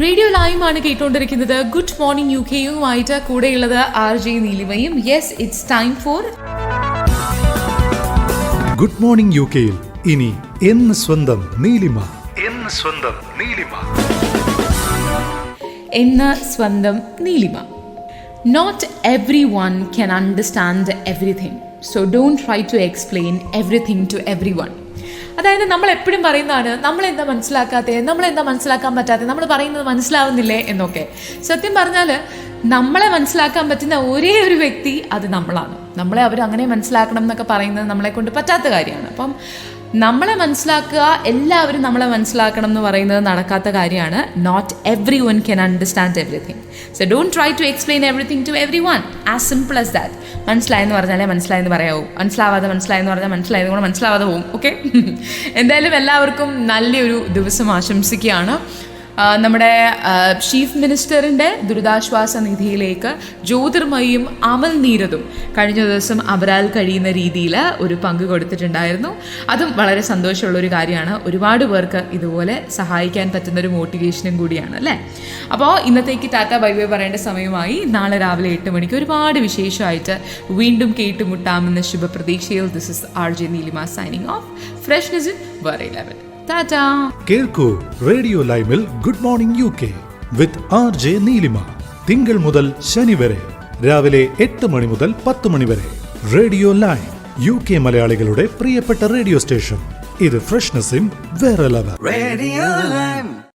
Radio ലൈവാണ് കേട്ടുകൊണ്ടിരിക്കുന്നത് good morning U കെയുമായിട്ട് കൂടെയുള്ളത് R J നീലിമയും. Yes it's time for good morning U കെയിൽ ഇനി എന്ന് സ്വന്തം നീലിമ. എന്ന് സ്വന്തം നീലിമ. എന്ന സ്വന്തം Neelima. Not everyone can understand everything so don't try to explain everything to everyone അതായത് നമ്മൾ എപ്പോഴും പറയുന്നതാണ് നമ്മൾ എന്താ മനസ്സിലാക്കാത്തത് നമ്മൾ എന്താ മനസ്സിലാക്കാൻ പറ്റാത്തത് നമ്മൾ പറയുന്നത് മനസ്സിലാവുന്നില്ലേ? എന്നൊക്കെ. സത്യം പറഞ്ഞാൽ നമ്മളെ മനസ്സിലാക്കാൻ പറ്റുന്ന ഒരേ ഒരു വ്യക്തി അത് നമ്മളാണ്. നമ്മളെ അവർ അങ്ങനെ മനസ്സിലാക്കണം എന്നൊക്കെ പറയുന്നത് നമ്മളെ കൊണ്ട് പറ്റാത്ത കാര്യമാണ്. അപ്പം നമ്മളെ മനസ്സിലാക്കുക എല്ലാവരും നമ്മളെ മനസ്സിലാക്കണം എന്ന് പറയുന്നത് നടക്കാത്ത കാര്യമാണ്. Not everyone can understand everything so don't try to explain everything to everyone as simple as that മനസ്സിലായെന്ന് പറഞ്ഞാലേ മനസ്സിലായെന്ന് പറയാവൂ. മനസ്സിലാവാതെ മനസ്സിലായെന്ന് പറഞ്ഞാൽ മനസ്സിലായത് കൂടെ മനസ്സിലാവാതെ പോകും ഓക്കെ എന്തായാലും എല്ലാവർക്കും നല്ലൊരു ദിവസം ആശംസിക്കുകയാണ്. നമ്മുടെ ചീഫ് മിനിസ്റ്ററിന്റെ ദുരിതാശ്വാസ നിധിയിലേക്ക് ജ്യോതിർമയും അമൽ നീരതും കഴിഞ്ഞ ദിവസം അവരാൽ കഴിയുന്ന രീതിയിൽ ഒരു പങ്ക് കൊടുത്തിട്ടുണ്ടായിരുന്നു. അതും വളരെ സന്തോഷമുള്ള ഒരു കാര്യമാണ്. ഒരുപാട് പേർക്ക് ഇതുപോലെ സഹായിക്കാൻ പറ്റുന്ന ഒരു മോട്ടിവേഷനും കൂടിയാണ് അല്ലേ? അപ്പോൾ ഇന്നത്തേക്ക് ടാറ്റ ബൈ ബൈ പറയേണ്ട സമയമായി. നാളെ രാവിലെ എട്ട് മണിക്ക് ഒരുപാട് വിശേഷമായിട്ട് വീണ്ടും കേട്ടുമുട്ടാമെന്ന ശുഭപ്രതീക്ഷയിൽ this is R J Neelima signing off freshness വേറെ ലെവൽ ടാറ്റ കേൾക്കൂ റേഡിയോ ലൈവിൽ good morning U K with R J Neelima. തിങ്കൾ മുതൽ ശനി വരെ രാവിലെ എട്ട് മണി മുതൽ പത്ത് മണി വരെ. റേഡിയോ ലൈവ് യു കെ മലയാളികളുടെ പ്രിയപ്പെട്ട റേഡിയോ സ്റ്റേഷൻ. ഇത് ഇൻ വേറെ ലെവൽ റേഡിയോ Lime.